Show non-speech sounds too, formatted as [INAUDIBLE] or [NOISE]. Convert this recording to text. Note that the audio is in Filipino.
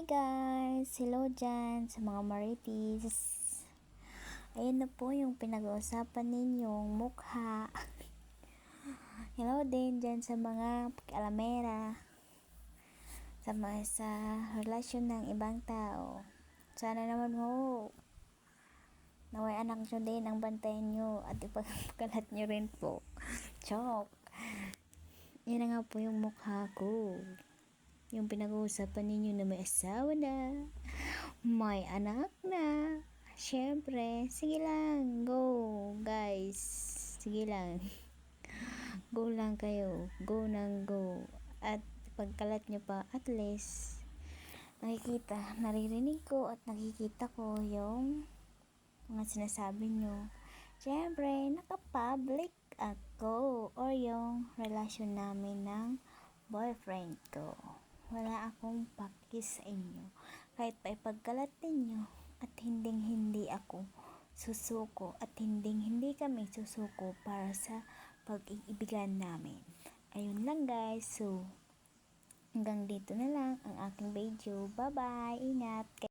Hi guys! Hello dyan sa mga marites. Ayan na po yung pinag-uusapan ninyong mukha. [LAUGHS] Hello din dyan sa mga pag-alamera. Sa mga sa relasyon ng ibang tao. Sana naman ho naway anak nyo din ang bantayan nyo at ipagkalat nyo rin po. [LAUGHS] Chok! Yan na nga po yung mukha ko. Yung pinag-uusapan ninyo na may asawa na, may anak na. Siyempre, sige lang, go, guys. Sige lang. [LAUGHS] Go lang kayo. Go nang go. At pagkalat nyo pa, at least, nakikita, naririnig ko at nakikita ko yung mga sinasabi nyo. Siyempre, nakapublic ako or yung relasyon namin ng boyfriend ko. Wala akong paki sa inyo. Kahit pa ipagkalat ninyo at hinding hindi ako susuko at hinding hindi kami susuko para sa pag-iibigan namin. Ayun lang guys. So, hanggang dito na lang ang aking video. Bye-bye. Ingat.